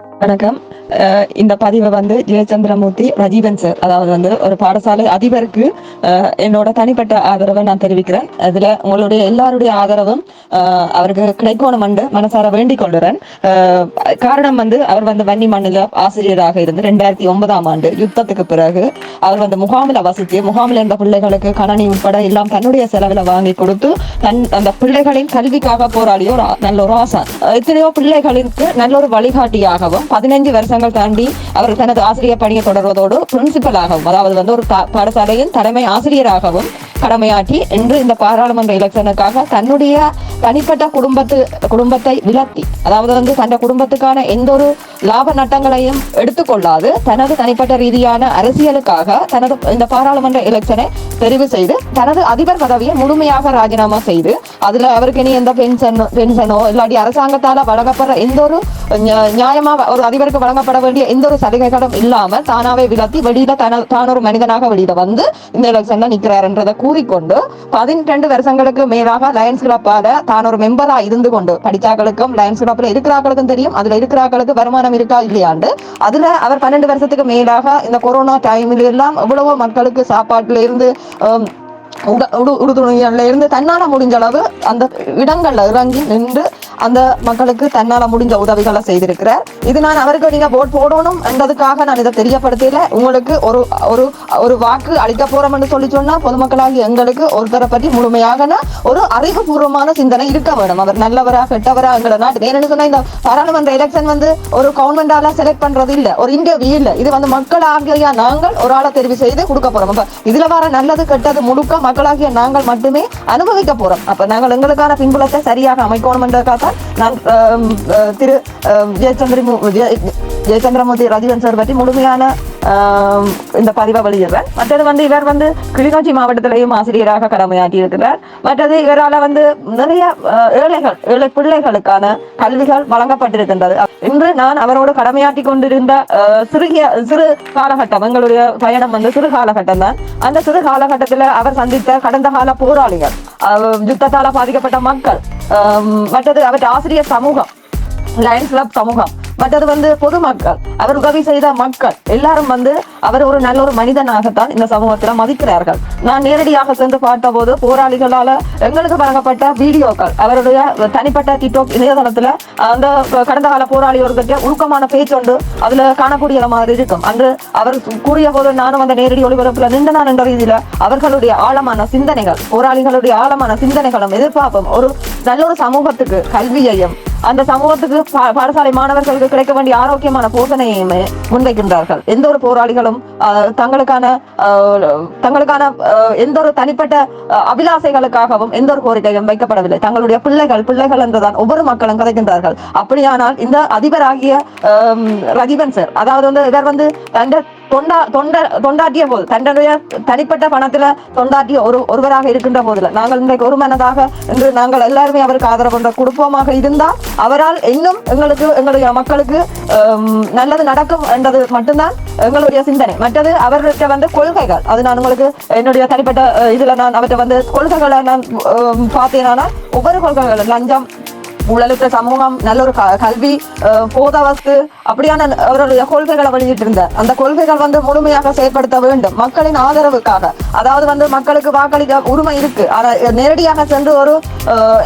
வணக்கம். இந்த பதிவை வந்து ஜெயச்சந்திரமூர்த்தி ரஜீவன் சார் அதாவது வந்து ஒரு பாடசாலை அதிபருக்கு என்னோட தனிப்பட்ட ஆதரவை நான் தெரிவிக்கிறேன். அதுல உங்களுடைய எல்லாருடைய ஆதரவும் அவருக்கு கிடைக்கணும் என்று மனசார வேண்டிக் கொள்கிறேன். காரணம் வந்து அவர் வந்து வன்னி மண்ணில ஆசிரியராக இருந்து ரெண்டாயிரத்தி ஒன்பதாம் ஆண்டு யுத்தத்துக்கு பிறகு அவர் வந்து முகாமில் வசித்து முகாமில் இருந்த பிள்ளைகளுக்கு கணனி உட்பட எல்லாம் தன்னுடைய செலவில் வாங்கி கொடுத்து தன் அந்த பிள்ளைகளின் கல்விக்காக போராடிய ஒரு நல்ல ஒரு ஆசான். எத்தனையோ பிள்ளைகளுக்கு நல்ல ஒரு வழிகாட்டியாகவும் பதினைஞ்சு வருஷம் வருஷங்கள் தாண்டி அவர் தனது ஆசிரியர் பணியை தொடர்வதோடு பிரின்சிபலாகவும் அதாவது வந்து ஒரு பாடசாலையின் தலைமை ஆசிரியராகவும் கடமையாற்றி இன்று இந்த பாராளுமன்ற எலெக்ஷனுக்காக தன்னுடைய தனிப்பட்ட குடும்பத்து குடும்பத்தை விலத்தி அதாவது வந்து தன் குடும்பத்துக்கான எந்த ஒரு லாப நட்டங்களையும் எடுத்துக்கொள்ளாது தனது தனிப்பட்ட ரீதியான அரசியலுக்காக தனது இந்த பாராளுமன்ற எலெக்ஷனை தெரிவு செய்து தனது அதிபர் பதவியை முழுமையாக ராஜினாமா செய்து அதுல அவருக்கு இனி எந்த பென்ஷனோ பென்ஷனோ இல்லாட்டி அரசாங்கத்தால வழங்கப்படுற எந்த ஒரு நியாயமா ஒரு அதிபருக்கு வழங்கப்பட வேண்டிய எந்த ஒரு சலுகைகளும் இல்லாம தானாவே விலத்தி வெளியில தன- தான் ஒரு மனிதனாக வெளியில வந்து இந்த எலெக்ஷன்ல நிக்கிறாருன்றதை கூறிக்கொண்டு பதினெண்டு வருஷங்களுக்கு மேலாக லயன்ஸ் கிளப்பால தான் ஒரு மெம்பரா இருந்து கொண்டு படித்தாக்களுக்கும் லயன்ஸ் கிளப்ல இருக்கிறாக்களுக்கும் தெரியும். அதுல இருக்கிறாக்களுக்கு வருமானம் இருக்கா இல்லையாண்டு. அதுல அவர் பன்னெண்டு வருஷத்துக்கு மேலாக இந்த கொரோனா டைம்ல எல்லாம் எவ்வளவோ மக்களுக்கு சாப்பாட்டுல இருந்து உட- உடு- உறுதுணைகள்ல இருந்து தன்னால முடிஞ்ச அளவு அந்த இடங்கள்ல இறங்கி நின்று அந்த மக்களுக்கு தன்னால முடிஞ்ச உதவிகளை செய்திருக்கிறார். இது நான் அவருக்கு நீங்க ஓட் போடணும் என்றதுக்காக நான் இதை தெரியப்படுத்தல உங்களுக்கு ஒரு ஒரு ஒரு வாக்கு அளிக்க போறோம்னு சொல்லி சொன்னா பொதுமக்களாகி எங்களுக்கு ஒருத்தரை பற்றி முழுமையாக ஒரு அறிவுபூர்வமான சிந்தனை இருக்க வேணும். அவர் நல்லவரா கெட்டவரா எங்களை நாட்டு ஏன்னு சொன்னா இந்த பாராளுமன்ற எலெக்ஷன் வந்து ஒரு கவர்மெண்டால செலக்ட் பண்றது இல்ல ஒரு இன்டர்வியூ இல்ல. இது வந்து மக்களாகிய நாங்கள் ஒரு ஆளை தெரிவு செய்து கொடுக்க போறோம். இதுல வர நல்லது கெட்டது முழுக்க மக்களாகிய நாங்கள் மட்டுமே அனுபவிக்க போறோம். அப்ப நாங்கள் எங்களுக்கான பின்புலத்தை சரியாக அமைக்கணும் என்றதுக்காக பார்த்தால் நான் திரு ஜெயச்சந்திரமு ஜெய- ஜெயச்சந்திரமூர்த்தி ரஜீவன் சார் பற்றி முழுமையான இந்த பதிவை வெளியிடுறேன். மற்றது வந்து இவர் வந்து கிளிநொச்சி மாவட்டத்திலையும் ஆசிரியராக கடமையாற்றி இருக்கிறார். மற்றது இவரால வந்து நிறைய ஏழைகள் ஏழை பிள்ளைகளுக்கான கல்விகள் வழங்கப்பட்டிருக்கின்றது. இன்று நான் அவரோடு கடமையாற்றி கொண்டிருந்த அஹ், சிறுகிய சிறு காலகட்டம் எங்களுடைய பயணம் வந்து சிறு காலகட்டம் தான். அந்த சிறு காலகட்டத்தில் அவர் சந்தித்த கடந்த கால போராளிகள் யுத்தத்தால் யுத்தத்தால பாதிக்கப்பட்ட மக்கள் மற்றது அவற்றை ஆசிரியர் சமூகம் லயன்ஸ் கிளப் சமூகம் மற்றது வந்து பொதுமக்கள் அவர் உதவி செய்த மக்கள் எல்லாரும் வந்து அவர் ஒரு நல்ல ஒரு மனிதனாகத்தான் இந்த சமூகத்தில் மதிக்கிறார்கள். நான் நேரடியாக சென்று பார்த்தபோது போராளிகளால எங்களுக்கு வழங்கப்பட்ட வீடியோக்கள் அவருடைய தனிப்பட்ட டிக்டாக் இணையதளத்துல அந்த கடந்த கால போராளி ஒருக்கிட்ட உருக்கமான பேச்சொண்டு அதுல காணக்கூடிய மாதிரி இருக்கும். அன்று அவர் கூறிய போது நானும் அந்த நேரடி ஒளிபரப்புல நின்று நான் என்ற ரீதியில அவர்களுடைய ஆழமான சிந்தனைகள் போராளிகளுடைய ஆழமான சிந்தனைகளும் எதிர்பார்ப்பும் ஒரு நல்ல ஒரு சமூகத்துக்கு கல்வியையும் அந்த சமூகத்துக்கு பா- பாடசாலை மாணவர்களுக்கு கிடைக்க வேண்டிய ஆரோக்கியமான போதனையுமே முன்வைக்கின்றார்கள். எந்த ஒரு போராளிகளும் ஆஹ், தங்களுக்கான ஆஹ், தங்களுக்கான எந்த ஒரு தனிப்பட்ட அபிலாசைகளுக்காகவும் எந்த ஒரு கோரிக்கையும் வைக்கப்படவில்லை. தங்களுடைய பிள்ளைகள் பிள்ளைகள் என்றுதான் ஒவ்வொரு மக்களும் கிடைக்கின்றார்கள் அப்படியானால் இந்த அதிபராகிய ஆம், ரஜீவன் சார் அதாவது வந்து இவர் வந்து தந்த தொண்டா தொண்ட தொண்டாட்டிய போது தன்னுடைய தனிப்பட்ட பணத்துல தொண்டாட்டிய ஒரு ஒருவராக இருக்கின்ற போதுல நாங்கள் இன்றைக்கு ஒரு மனதாக இன்று நாங்கள் எல்லாருமே அவருக்கு ஆதரவு கொண்ட குடும்பமாக இருந்தால் அவரால் இன்னும் எங்களுக்கு எங்களுடைய மக்களுக்கு நல்லது நடக்கும் என்றது மட்டும்தான் எங்களுடைய சிந்தனை. மற்றது அவர்கிட்ட வந்து கொள்கைகள். அது நான் உங்களுக்கு என்னுடைய தனிப்பட்ட இதுல நான் அவர்கிட்ட வந்து கொள்கைகளை நான் ஹம், பார்த்தேனானால் ஒவ்வொரு கொள்கைகள் லஞ்சம் ஊழலுக்கு சமூகம் நல்ல ஒரு கல்வி போதாவஸ்து அப்படியான அவருடைய கொள்கைகளை வெளியிட்டு வெளியிட்டிருந்தார். அந்த கொள்கைகள் வந்து முழுமையாக செயற்படுத்த வேண்டும். மக்களின் ஆதரவுக்காக. அதாவது வந்து மக்களுக்கு வாக்களிக்க உரிமை இருக்கு. ஆனா நேரடியாக சென்று ஒரு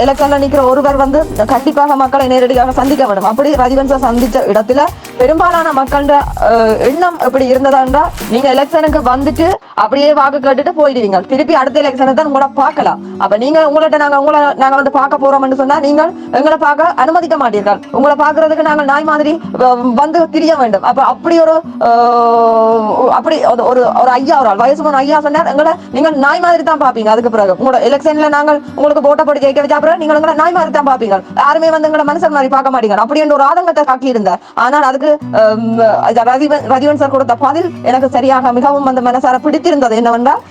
எலெக்ஷன்ல நிக்கிற ஒருவர் வந்து கண்டிப்பாக மக்களை நேரடியாக சந்திக்க வேண்டும். அப்படி ரஜிவன்ச சந்திச்ச இடத்துல பெரும்பாலான மக்கள எண்ணம் எப்படி இருந்ததாண்டா நீங்க எலெக்ஷனுக்கு வந்துட்டு அப்படியே வாக்கு கேட்டுட்டு போயிடுவீங்க. திருப்பி அடுத்த எலெக்ஷனை தான் உங்களை பார்க்கலாம். அப்ப நீங்க உங்கள்ட்ட நாங்க உங்களை நாங்க வந்து பார்க்க போறோம்னு சொன்னா நீங்கள் எங்களை பார்க்க அனுமதிக்க மாட்டீர்கள். உங்களை பார்க்கறதுக்கு நாங்கள் நாய் மாதிரி வந்து திரிய வேண்டும். அப்ப அப்படி ஒரு அப்படி ஒரு- ஒரு ஐயா ஒரு ஆள் வயசு போன ஐயா சொன்னார் எங்களை நீங்கள் நாய் மாதிரி தான் பாப்பீங்க அதுக்கு பிறகு உங்களோட எலெக்ஷன்ல நாங்கள் உங்களுக்கு போட்ட போட்டு ஜெயிக்க வச்சா பிறகு நீங்கள் எங்களை நாய் மாதிரி தான் பாப்பீங்க யாருமே வந்து எங்களை மனுஷன் மாதிரி பார்க்க மாட்டீங்க அப்படி ஒரு ஆதங்கத்தை காக்கி இருந்தார் ஆனால் அதுக்கு ரதிவன் ரதிவன் சார் கொடுத்த பதில் எனக்கு சரியாக மிகவும் அந்த மனசார பிடித்திருந்தது. என்னவென்றால்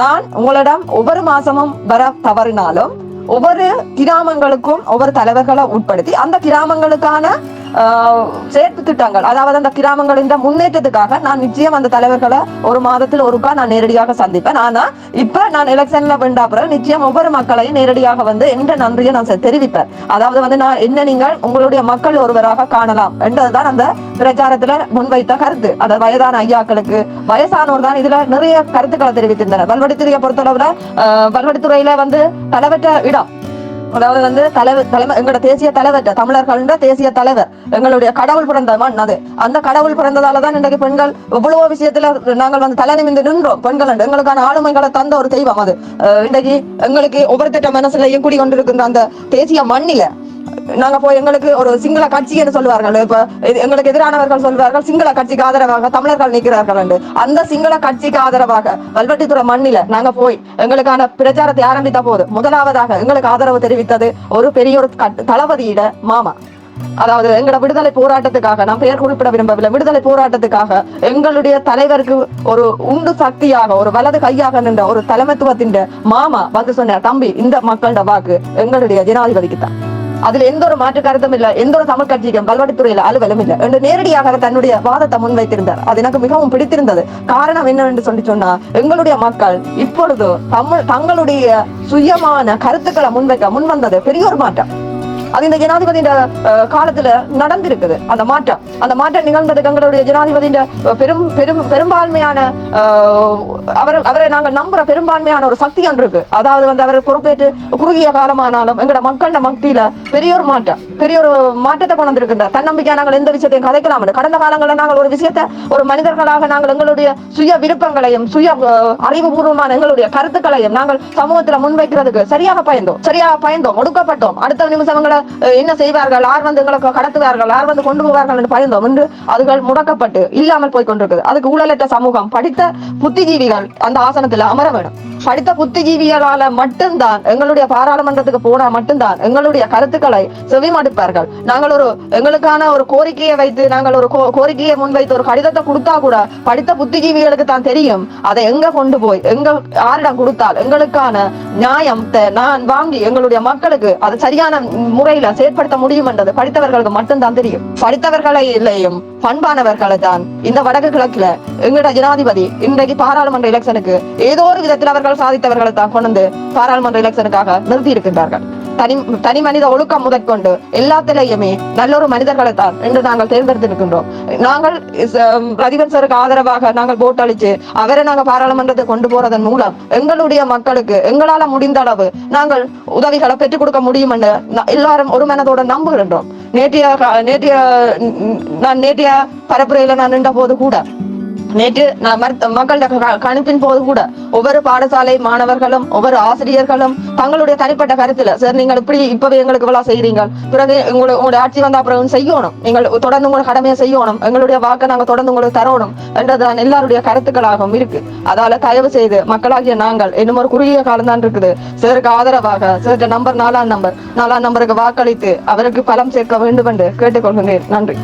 நான் உங்களிடம் ஒவ்வொரு மாசமும் வர தவறினாலும் ஒவ்வொரு கிராமங்களுக்கும் ஒவ்வொரு தலைவர்களை உட்படுத்தி அந்த கிராமங்களுக்கான சேர்ப்பு திட்டங்கள் அதாவது அந்த கிராமங்களின் முன்னேற்றத்துக்காக நான் நிச்சயம் அந்த தலைவர்களை ஒரு மாதத்தில் ஒருக்கா நான் நேரடியாக சந்திப்பேன். ஆனா இப்ப நான் எலெக்ஷன்ல வெண்டா பிறகு நிச்சயம் ஒவ்வொரு மக்களையும் நேரடியாக வந்து என்ற நன்றியை நான் தெரிவிப்பேன். அதாவது வந்து நான் என்ன நீங்கள் உங்களுடைய மக்கள் ஒருவராக காணலாம் என்றதுதான் அந்த பிரச்சாரத்துல முன்வைத்த கருத்து. அந்த வயதான ஐயாக்களுக்கு வயசானோர் தான் இதுல நிறைய கருத்துக்களை தெரிவித்திருந்தனர் வல்வடித்துறையை பொறுத்தளவுல ஆஹ், வல்வடித்துறையில வந்து தலைவற்ற இடம் அதாவது வந்து தலைவர் தலைமை எங்களோட தேசிய தலைவர் தமிழர்கள்ன்ற தேசிய தலைவர் எங்களுடைய கடவுள் பிறந்த மண் அது அந்த கடவுள் பிறந்ததால தான் இன்றைக்கு பெண்கள் இவ்வளவு விஷயத்துல நாங்கள் வந்து தலை நிமிந்து நின்றோம் பெண்கள் என்று. எங்களுக்கான ஆளுமைகளை தந்த ஒரு தெய்வம் அது இன்றைக்கு எங்களுக்கு ஒவ்வொருத்திட்ட மனசுலையும் குடிகொண்டிருக்கின்ற அந்த தேசிய மண்ணில நாங்க போய் எங்களுக்கு ஒரு சிங்கள கட்சி என்று சொல்லுவார்கள். இப்ப எங்களுக்கு எதிரானவர்கள் சொல்வார்கள் சிங்கள கட்சிக்கு ஆதரவாக தமிழர்கள் நிற்கிறார்கள் என்று. அந்த சிங்கள கட்சிக்கு ஆதரவாக கல்வெட்டித்துறை மண்ணில நாங்க போய் எங்களுக்கான பிரச்சாரத்தை ஆரம்பித்த போது முதலாவதாக எங்களுக்கு ஆதரவு தெரிவித்தது ஒரு பெரிய ஒரு தளபதியிட மாமா. அதாவது எங்களோட விடுதலை போராட்டத்துக்காக நான் பெயர் குறிப்பிட விரும்பவில்லை. விடுதலை போராட்டத்துக்காக எங்களுடைய தலைவருக்கு ஒரு உண்டு சக்தியாக ஒரு வலது கையாக நின்ற ஒரு தலைமைத்துவத்தின் மாமா வந்து சொன்னார் தம்பி இந்த மக்களோட வாக்கு எங்களுடைய ஜனாதிபதிக்கு தான். அதுல எந்த ஒரு மாற்று கருத்தும் இல்ல எந்த ஒரு தமிழ் கட்சிக்கும் பல்வடித்துறையில அலுவலும் இல்ல. என்று நேரடியாக தன்னுடைய வாதத்தை முன்வைத்திருந்தார். அது எனக்கு மிகவும் பிடித்திருந்தது. காரணம் என்னவென்று சொல்லி சொன்னா எங்களுடைய மக்கள் இப்பொழுது தமிழ் தங்களுடைய சுயமான கருத்துக்களை முன்வைக்க முன்வந்தது பெரிய ஒரு மாற்றம். அது இந்த ஜனாதிபதியின் காலத்துல நடந்திருக்குது. அந்த மாற்றம். அந்த மாற்றம் நிகழ்ந்ததுக்கு எங்களுடைய ஜனாதிபதியின் பெரும் பெரும் பெரும்பான்மையான அவர் அவரை நாங்கள் நம்புற பெரும்பான்மையான ஒரு சக்தி ஒன்று இருக்கு அதாவது வந்து அவர் பொறுப்பேற்று குறுகிய காலமானாலும் எங்களோட மக்கள மக்தியில பெரிய ஒரு மாற்றம். பெரிய ஒரு மாற்றத்தை கொண்டு வந்திருக்கின்ற தன்னம்பிக்கை நாங்கள் எந்த விஷயத்தையும் கதைக்கலாம் கடந்த காலங்களில் நாங்கள் ஒரு விஷயத்தை ஒரு மனிதர்களாக நாங்கள் எங்களுடைய சுய விருப்பங்களையும் சுய அறிவுபூர்வமான எங்களுடைய கருத்துக்களையும் நாங்கள் சமூகத்துல முன்வைக்கிறதுக்கு சரியாக பயந்தோம். சரியாக பயந்தோம். ஒடுக்கப்பட்டோம். அடுத்த நிமிஷம் எங்களை என்ன செய்வார்கள்? யார் வந்து எங்களுக்கு கடத்துவார்கள். யார் வந்து கொண்டு போவார்கள் என்று பயந்தோம். என்று அதுகள் முடக்கப்பட்டு இல்லாமல் போய் கொண்டிருக்குது அதுக்கு ஊழலற்ற சமூகம். படித்த புத்திஜீவிகள் அந்த ஆசனத்துல அமர வேணும் படித்த புத்திஜீவிகளால மட்டும்தான் எங்களுடைய பாராளுமன்றத்துக்கு போனா மட்டும்தான் எங்களுடைய கருத்துக்களை செவிமடுப்பார்கள். நாங்கள் ஒரு எங்களுக்கான ஒரு கோரிக்கையை வைத்து நாங்கள் ஒரு கோரிக்கையை முன்வைத்து ஒரு கடிதத்தை கொடுத்தா கூட படித்த புத்திஜீவிகளுக்கு தான் தெரியும் அதை எங்க கொண்டு போய் எங்க யாரிடம் கொடுத்தால் எங்களுக்கான நியாயம் நான் வாங்கி எங்களுடைய மக்களுக்கு அது சரியான முறை முறையில செயற்படுத்த முடியும் என்றது படித்தவர்களுக்கு மட்டும்தான் தெரியும். படித்தவர்களை இல்லையும் பண்பானவர்களை தான் இந்த வடக்கு கிழக்குல எங்களோட ஜனாதிபதி இன்றைக்கு பாராளுமன்ற எலெக்ஷனுக்கு ஏதோ ஒரு விதத்தில் அவர்கள் சாதித்தவர்களை தான் கொண்டு பாராளுமன்ற எலெக்ஷனுக்காக நிறுத்தி இருக்கின்றார்கள் தனி தனி மனித ஒழுக்கம் முதற்கொண்டு எல்லாத்திலேயுமே நல்ல ஒரு மனிதர்களை தான் என்று நாங்கள் தேர்ந்தெடுத்திருக்கின்றோம். நாங்கள் ச- சருக்கு ஆதரவாக நாங்கள் போட் அளிச்சு அவரை நாங்கள் பாராளுமன்றத்தை கொண்டு போறதன் மூலம் எங்களுடைய மக்களுக்கு எங்களால முடிந்த அளவு நாங்கள் உதவிகளை பெற்றுக் கொடுக்க முடியும் என்று எல்லாரும் ஒரு மனதோட நம்புகின்றோம். நேற்றைய நேற்றைய நான் நேற்றைய பரப்புரையில நான் நின்ற போது கூட நேற்று நான் மக்கள்கிட்ட க- கணிப்பின் போது கூட ஒவ்வொரு பாடசாலை மாணவர்களும் ஒவ்வொரு ஆசிரியர்களும் தங்களுடைய தனிப்பட்ட கருத்துல சார் நீங்கள் இப்படி இப்பவே எங்களுக்கு இவ்வளவு செய்யறீங்க பிறகு உங்களை உங்களுடைய ஆட்சி வந்த அப்புறம் செய்யணும். நீங்கள் தொடர்ந்து உங்களோட கடமையை செய்யணும். எங்களுடைய வாக்கை நாங்க தொடர்ந்து உங்களுக்கு தரணும். என்றதுதான் எல்லாருடைய கருத்துக்களாகவும் இருக்கு. அதால தயவு செய்து மக்களாகிய நாங்கள் இன்னும் ஒரு குறுகிய காலம் தான் இருக்குது. சாருக்கு ஆதரவாக சார் நம்பர் நாலாம் நம்பர் நாலாம் நம்பருக்கு வாக்களித்து அவருக்கு பலம் சேர்க்க வேண்டும் என்று கேட்டுக்கொள்கிறேன் நன்றி.